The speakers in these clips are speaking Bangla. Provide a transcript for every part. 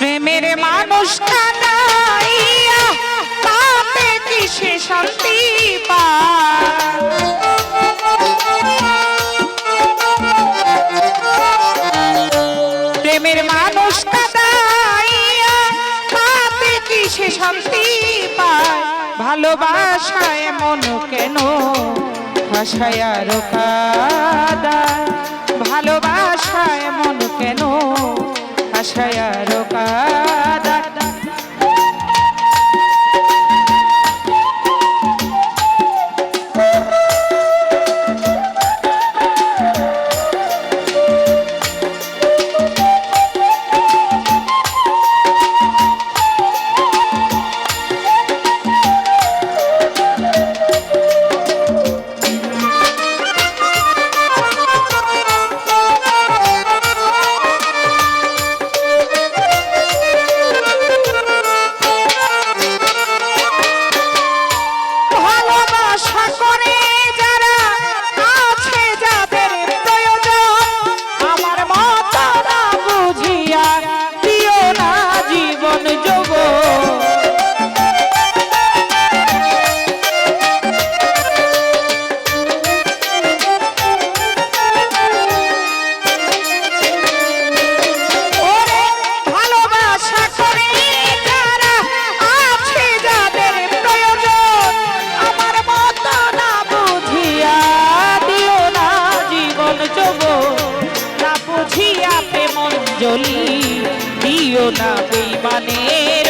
প্রেমের মানুষ খানাইয়া তাতে কিসে শান্তি পা প্রেমের মানুষ কাদাইয়া তাতে কিসে শান্তি পায়? ভালোবাসায় মন কেন ভাষায় রোকা ভালোবাসায় মন কেন আশায় রোকা না বেমানের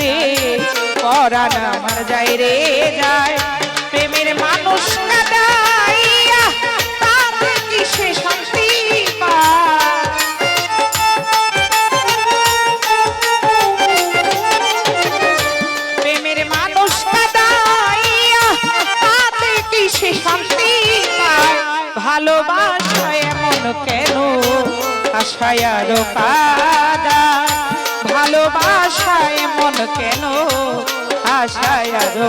রে পরাণ আমার যায় রে যায়। প্রেমের মানুষ কাদা ভালোবাসায় আরও কাদা ভালোবাসায় মন কেন আশায় আরও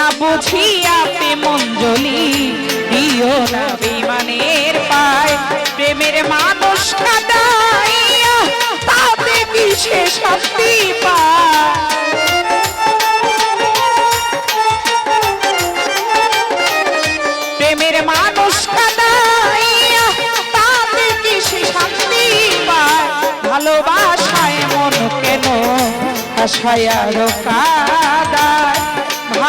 না বুঝিয়া মঞ্জলি দিও না বিমানের পায়। প্রেমের মানুষ কাদাইয়া তাতে কি সে শান্তি পায়? প্রেমের মানুষ ভালোবাসায় মন কেন আশায় আরও কাদায়?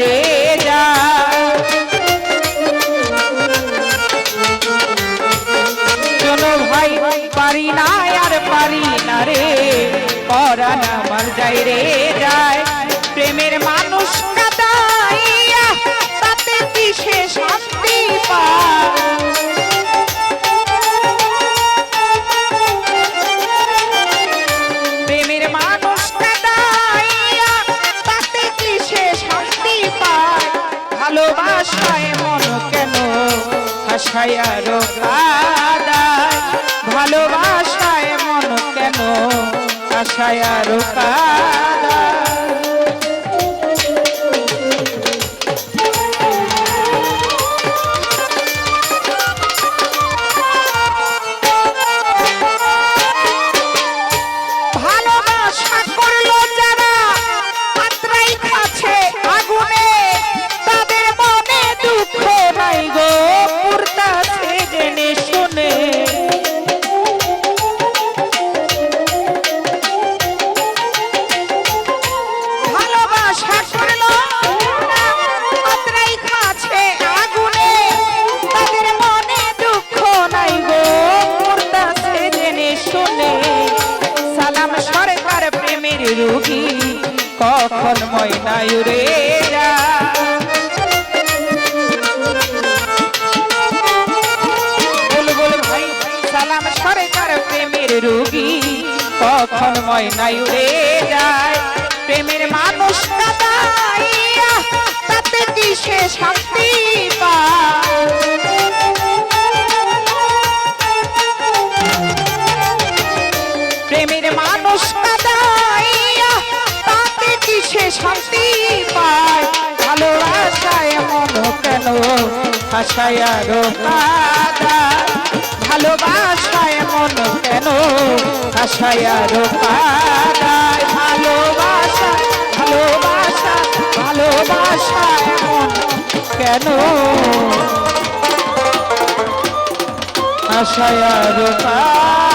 রে যা চলো ভাই পারি না আর পারি না রে পরাণ আমার যাই রে। হাসায় আরও ময়নায়ুরে যা বুলবুল ভাই, সালাম সরকার প্রেমের রোগী? কখন ময়নায়ুরে যায় প্রেমের মানুষ তাতে কি সে শান্তি পায়? কেন আশায় আরও কাদায় ভালোবাসায় মন কেন? আশায় আরও কাদায় ভালোবাসা ভালোবাসা ভালোবাসায় মন কেন? আশায় আরও কাদায়